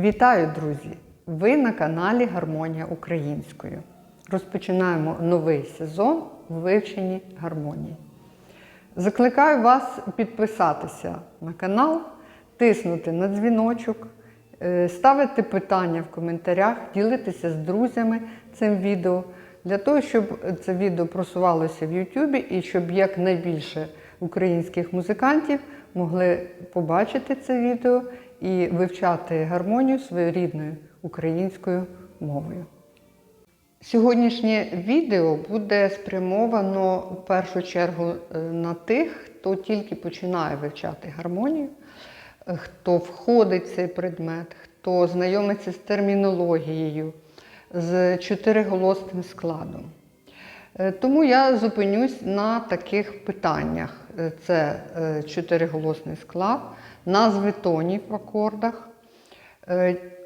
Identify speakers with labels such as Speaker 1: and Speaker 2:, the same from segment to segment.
Speaker 1: Вітаю, друзі! Ви на каналі Гармонія Українською. Розпочинаємо новий сезон у вивченні гармонії. Закликаю вас підписатися на канал, тиснути на дзвіночок, е, ставити питання в коментарях, ділитися з друзями цим відео, для того, щоб це відео просувалося в Ютубі і щоб якнайбільше українських музикантів могли побачити це відео і вивчати гармонію своєю рідною українською мовою. Сьогоднішнє відео буде спрямовано в першу чергу е, на тих, хто тільки починає вивчати гармонію, хто входить в цей предмет, хто знайомиться з термінологією, з чотириголосним складом. Е, Тому я зупинюсь на таких питаннях: Е, це е, чотириголосний склад, назви тонів в акордах,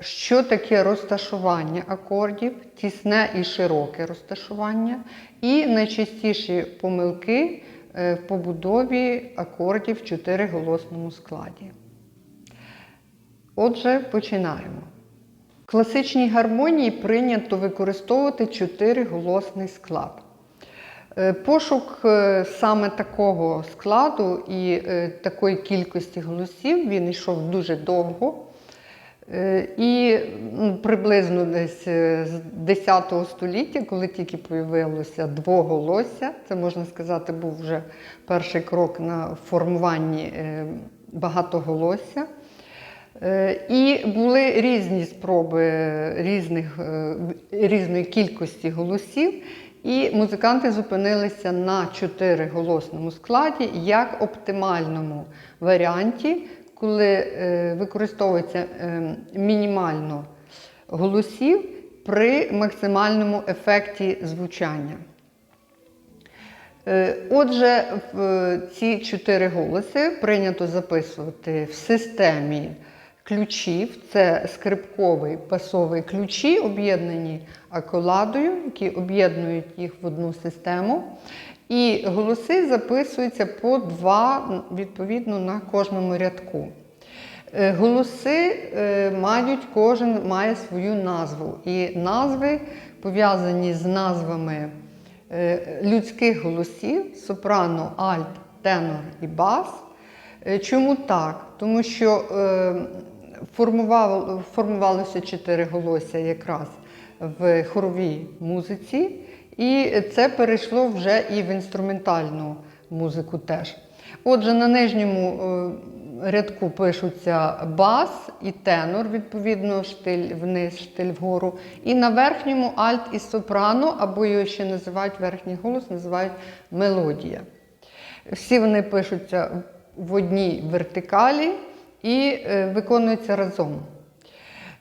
Speaker 1: що таке розташування акордів, тісне і широке розташування, і найчастіші помилки в побудові акордів в чотириголосному складі. Отже, починаємо. В класичній гармонії прийнято використовувати чотириголосний склад. Е, Пошук е, саме такого складу і е, такої кількості голосів він йшов дуже довго. І ну, приблизно десь з 10 століття, коли тільки появилося двоголосся, це можна сказати, був вже перший крок на формуванні багатоголосся. І були різні спроби різних, різної кількості голосів, і музиканти зупинилися на чотириголосному складі як оптимальному варіанті, коли е, використовується е, мінімально голосів при максимальному ефекті звучання. Е, Отже, ці чотири голоси прийнято записувати в системі ключів. Це скрипковий басовий ключі, об'єднані аколадою, які об'єднують їх в одну систему. І голоси записуються по два відповідно на кожному рядку. Е, Голоси е, мають, кожен має свою назву. І назви пов'язані з назвами е, людських голосів: сопрано, альт, тенор і бас. Чому так? Тому що формувало, формувалося чотири голося якраз в хоровій музиці, і це перейшло вже і в інструментальну музику теж. Отже, на нижньому е, рядку пишуться бас і тенор, відповідно, штиль вниз, штиль вгору. І на верхньому альт і сопрано, або його ще називають верхній голос, називають мелодія. Всі вони пишуться в одній вертикалі і е, виконуються разом.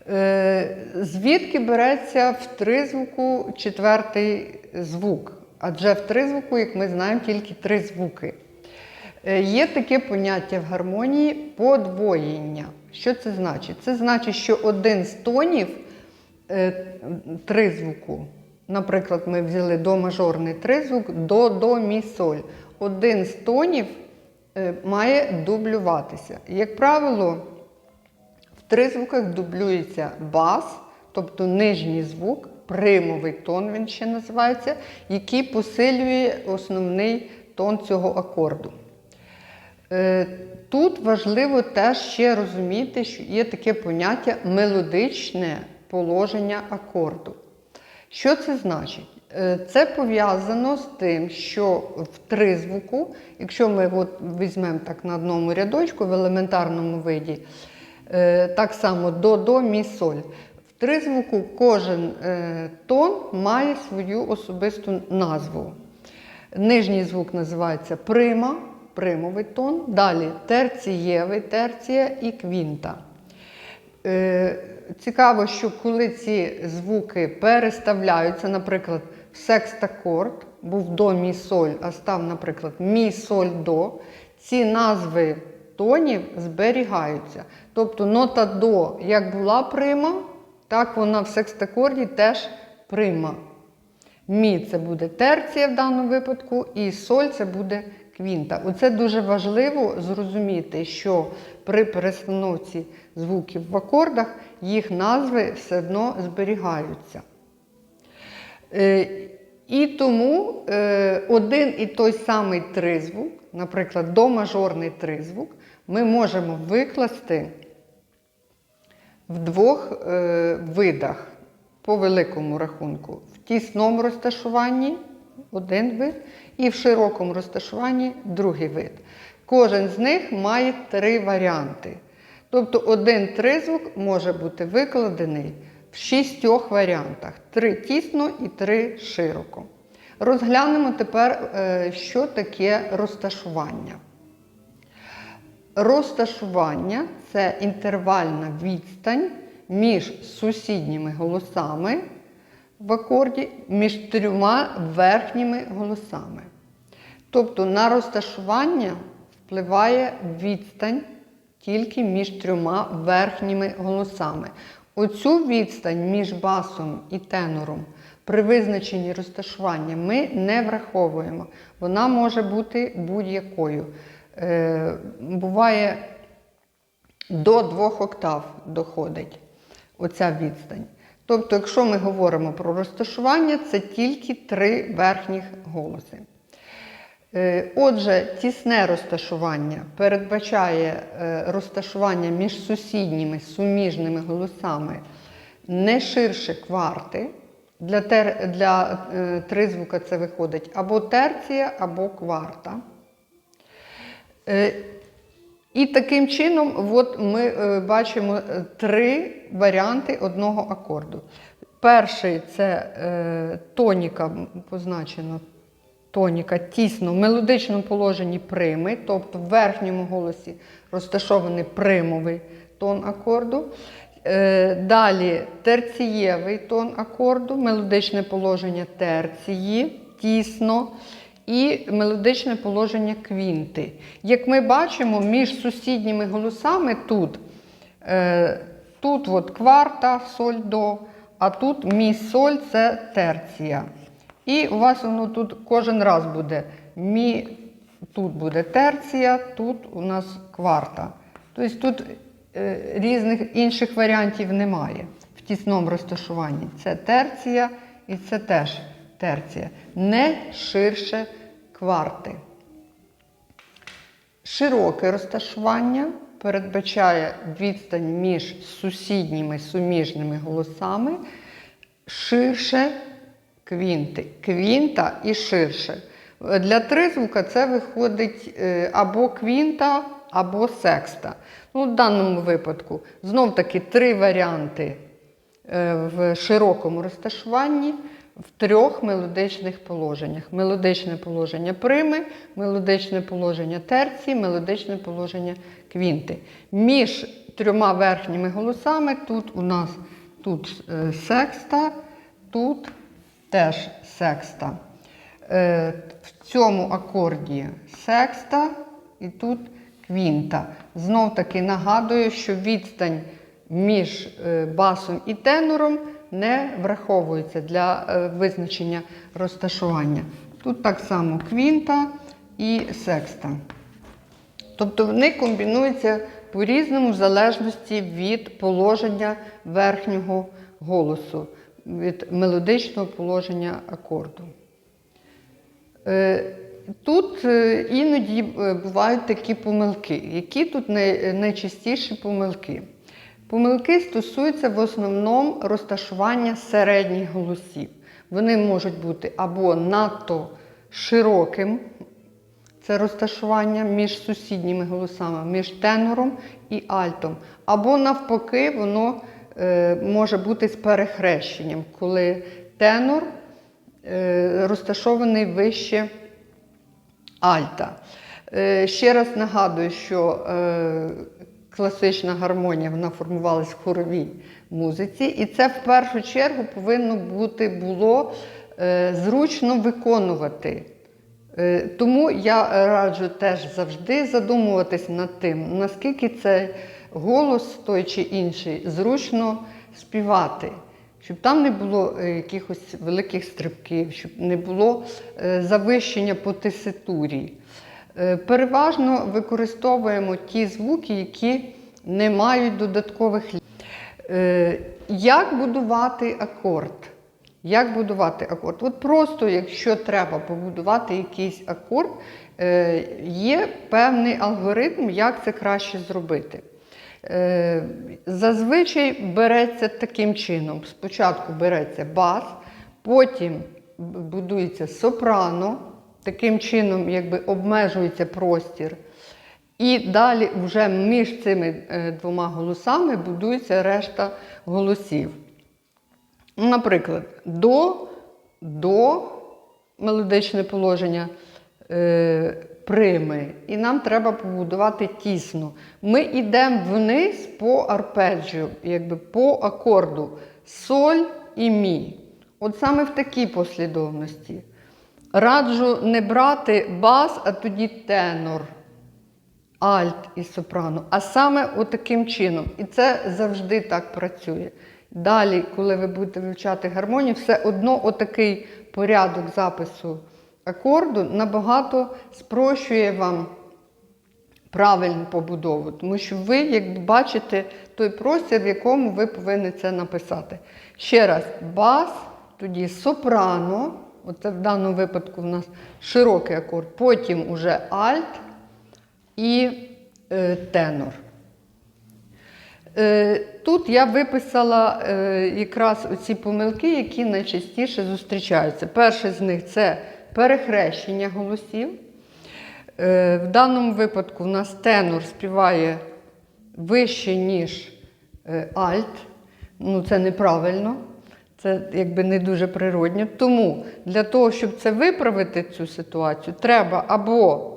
Speaker 1: Е, Звідки береться в тризвуку четвертий звук? Адже в тризвуку, як ми знаємо, тільки три звуки. Е, Є таке поняття в гармонії подвоєння. Що це значить? Це значить, що один з тонів тризвуку, наприклад, ми взяли до мажорний тризвук, до до мі соль. Один з тонів має дублюватися. Як правило, в тризвуках дублюється бас, тобто нижній звук, примовий тон він ще називається, який посилює основний тон цього акорду. Е, Тут важливо теж ще розуміти, що є таке поняття мелодичне положення акорду. Що це значить? Е, Це пов'язано з тим, що в тризвуку, якщо ми от візьмемо так на одному рядочку в елементарному виді, е, так само до, до, мі, соль. В тризвуку кожен е, тон має свою особисту назву. Нижній звук називається прима, примовий тон. Далі терцієвий, терція і квінта. Цікаво, що коли ці звуки переставляються, наприклад, секстакорд, був до мі соль, а став, наприклад, мі соль до, ці назви тонів зберігаються. Тобто нота до, як була прима, так вона в секстакорді теж прима. Мі це буде терція в даному випадку, і соль це буде квінта. Оце дуже важливо зрозуміти, що при перестановці звуків в акордах їх назви все одно зберігаються. Е, І тому е, один і той самий тризвук, наприклад, домажорний тризвук, ми можемо викласти в двох е, видах по великому рахунку. В тісному розташуванні один вид, і в широкому розташуванні другий вид. Кожен з них має три варіанти. Тобто один тризвук може бути викладений в шістьох варіантах: три тісно і три широко. Розглянемо тепер, е, що таке розташування. Розташування це інтервальна відстань між сусідніми голосами в акорді, між трьома верхніми голосами. Тобто на розташування впливає відстань тільки між трьома верхніми голосами. Оцю відстань між басом і тенором при визначенні розташування ми не враховуємо. Вона може бути будь-якою. Е, буває до двох октав доходить оця відстань. Тобто, якщо ми говоримо про розташування, це тільки три верхніх голоси. Е, Отже, тісне розташування передбачає е, розташування між сусідніми суміжними голосами не ширше кварти. Для, тер, для е, тризвука це виходить або терція, або кварта. І таким чином от ми бачимо три варіанти одного акорду. Перший це тоніка, м, позначено тоніка тісно в мелодичному положенні прими, тобто в верхньому голосі розташований примовий тон акорду. Е, Далі терцієвий тон акорду, мелодичне положення терції, тісно і мелодичне положення квінти. Як ми бачимо, між сусідніми голосами тут, е, тут от кварта, соль до, а тут мі соль це терція. І у вас воно тут кожен раз буде мі, тут буде терція, тут у нас кварта. Тобто тут е, різних інших варіантів немає в тісному розташуванні. Це терція і це теж терція. Не ширше кварти. Широке розташування передбачає відстань між сусідніми суміжними голосами ширше квінти. Квінта і ширше. Для тризвука це виходить е, або квінта, або секста. Ну, в даному випадку знов таки три варіанти е, в широкому розташуванні в трьох мелодичних положеннях: мелодичне положення прими, мелодичне положення терції, мелодичне положення квінти. Між трьома верхніми голосами тут у нас тут е, секста, тут теж секста. Е, В цьому акорді секста і тут квінта. Знов таки нагадую, що відстань між е, басом і тенором не враховується для е, визначення розташування. Тут так само квінта і секста. Тобто вони комбінуються по-різному в залежності від положення верхнього голосу, від мелодичного положення акорду. Е, Тут е, іноді е, бувають такі помилки. Які тут най- найчастіші помилки? Помилки стосуються в основному розташування середніх голосів. Вони можуть бути або надто широким, це розташування між сусідніми голосами, між тенором і альтом. Або навпаки, воно може бути з перехрещенням, коли тенор е, розташований вище альта. Е, ще раз нагадую, що е, класична гармонія вона формувалась в хоровій музиці, і це в першу чергу повинно бути було е, зручно виконувати. Е, Тому я раджу теж завжди задумуватись над тим, наскільки цей голос той чи інший зручно співати, щоб там не було е, якихось великих стрибків, щоб не було е, завищення по теситурі. Е, Переважно використовуємо ті звуки, які не мають додаткових Як будувати акорд? Як будувати акорд? От просто, якщо треба побудувати якийсь акорд, є певний алгоритм, як це краще зробити. Е, Зазвичай береться таким чином: спочатку береться бас, потім будується сопрано, таким чином якби обмежується простір. І далі вже між цими е, двома голосами будується решта голосів. Наприклад, до, до мелодичне положення прими, і нам треба побудувати тісно. Ми йдемо вниз по арпеджіо, якби по акорду соль і мі. От саме в такій послідовності. Раджу не брати бас, а тоді тенор альт і сопрано, а саме отаким чином. І це завжди так працює. Далі, коли ви будете вивчати гармонію, все одно отакий порядок запису акорду набагато спрощує вам правильну побудову, тому що ви, як бачите, той простір, в якому ви повинні це написати. Ще раз, бас, тоді сопрано, оце в даному випадку в нас широкий акорд, потім уже альт і е, тенор. Е, Тут я виписала е, якраз оці помилки, які найчастіше зустрічаються. Перше з них це перехрещення голосів. Е, В даному випадку в нас тенор співає вище, ніж е, альт. Ну, це неправильно, це якби не дуже природньо. Тому для того, щоб це виправити цю ситуацію, треба або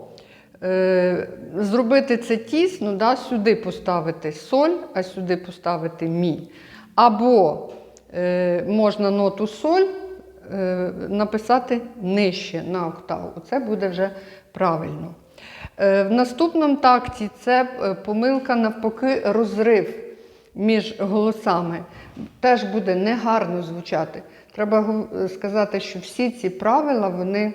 Speaker 1: е, зробити це тісно, да, сюди поставити соль, а сюди поставити мі. Або е, можна ноту соль написати нижче на октаву. Це буде вже правильно. Е, в наступному такті це е, помилка навпаки розрив між голосами. Теж буде негарно звучати. Треба сказати, що всі ці правила вони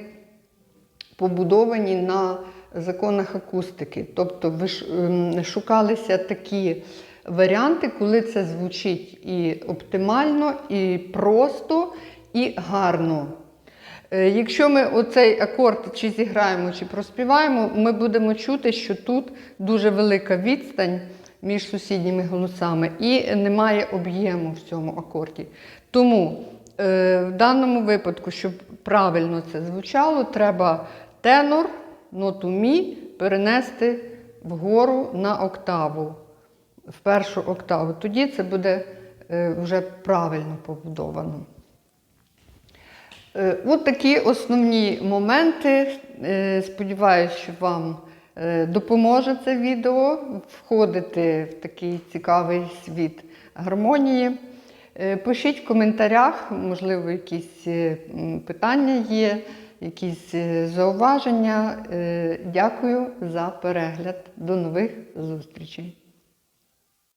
Speaker 1: побудовані на законах акустики. Тобто ви ем, шукалися такі варіанти, коли це звучить і оптимально, і просто, і гарно. Е, Якщо ми оцей акорд чи зіграємо, чи проспіваємо, ми будемо чути, що тут дуже велика відстань між сусідніми голосами і немає об'єму в цьому акорді. Тому е, в даному випадку, щоб правильно це звучало, треба тенор, ноту мі перенести вгору на октаву, в першу октаву. Тоді це буде е, вже правильно побудовано. Е, От такі основні моменти. Е, Сподіваюсь, що вам е, допоможе це відео входити в такий цікавий світ гармонії. Пишіть в коментарях, можливо, якісь питання є, якісь зауваження. Дякую за перегляд. До нових зустрічей!